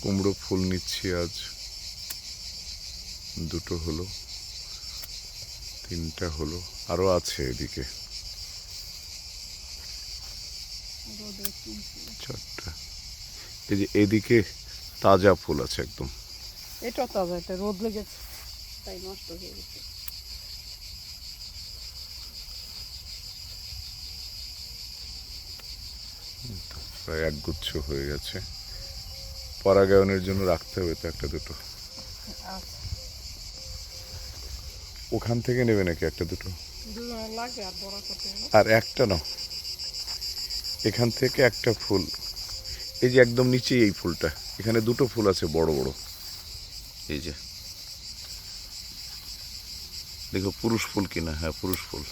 কুমড়ো ফুল নিচ্ছি আজ। দুটো হলো তিনটা হলো আরও আছে এদিকে। চারটা। এই যে এদিকে তাজা ফুল আছে একদম। এটা তাজা এটা রোদ লেগেছে তাই নষ্ট হয়ে গেছে। প্রায় একগুচ্ছ হয়ে গেছে। পরাগায়নের জন্য রাখতে হবে তো একটা দুটো। আচ্ছা। ওখান থেকে নেবে নাকি একটা দুটো? আর একটা না এখান থেকে একটা ফুল। এই যে একদম নিচেই এই ফুলটা। এখানে দুটো ফুল আছে বড় বড়। এই যে। দেখো পুরুষ ফুল কিনা? হ্যাঁ পুরুষ ফুল।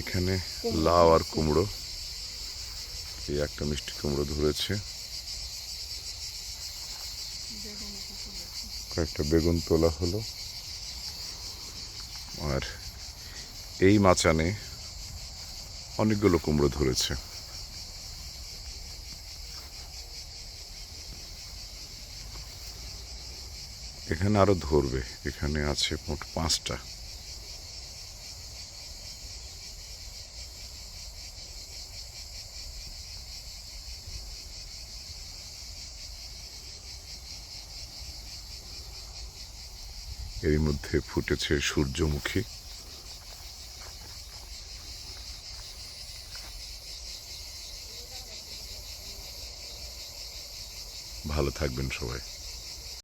এখানে লাউ আর কুমড়ো। এই একটা মিষ্টি কুমড়ো ধরেছে। কয়েকটা বেগুন তোলা হলো। আর এই মাচানে অনেকগুলো কুমড়ো ধরেছে। এখানে আরও ধরবে। এখানে আছে মোট পাঁচটা। এর মধ্যে ফুটেছে সূর্যমুখী। ভালো থাকবেন সবাই।